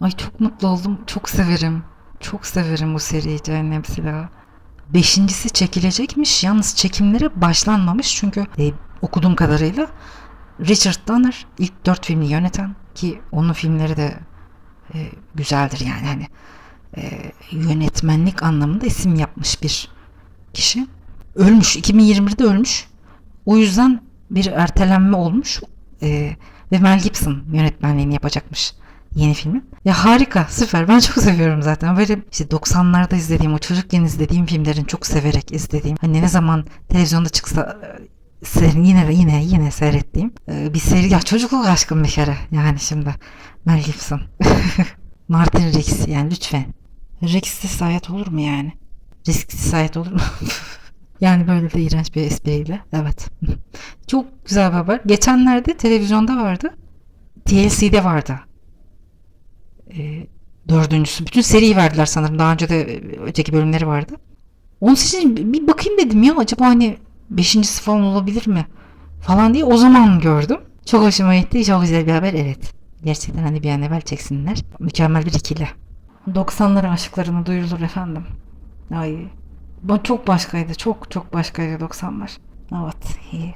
Ay çok mutlu oldum. Çok severim. Çok severim bu seriyi Cehennem Silahı. Beşincisi çekilecekmiş. Yalnız çekimlere başlanmamış. Çünkü e, okuduğum kadarıyla Richard Donner ilk dört filmi yöneten ki onun filmleri de e, güzeldir yani hani e, yönetmenlik anlamında isim yapmış bir kişi. Ölmüş. 2020'de ölmüş. O yüzden bir ertelenme olmuş. E, ve Mel Gibson yönetmenliğini yapacakmış yeni filmin. Ya harika, süper. Ben çok seviyorum zaten. Böyle işte 90'larda izlediğim, o çocukken izlediğim filmlerin çok severek izlediğim. Hani ne zaman televizyonda çıksa e, ser- yine yine yine seyrettiğim e, bir seri. Ya çocukluk aşkım bir kere yani şimdi. Mel Gibson. Martin Riggs yani lütfen. Riggs'siz hayat olur mu yani? Risksiz hayat olur mu? yani böyle de iğrenç bir espriyle. Evet. Çok güzel bir haber. Geçenlerde televizyonda vardı. TLC'de vardı. Ee, dördüncüsü. Bütün seriyi verdiler sanırım. Daha önce de e, öteki bölümleri vardı. Onun için bir bakayım dedim ya acaba hani beşincisi falan olabilir mi? Falan diye o zaman gördüm. Çok hoşuma gitti. Çok güzel bir haber. Evet. Gerçekten hani bir an evvel çeksinler. Mükemmel bir ikili. 90'ların aşklarını duyurulur efendim. Ay. Bu çok başkaydı. Çok çok başkaydı 90'lar. Evet. iyi.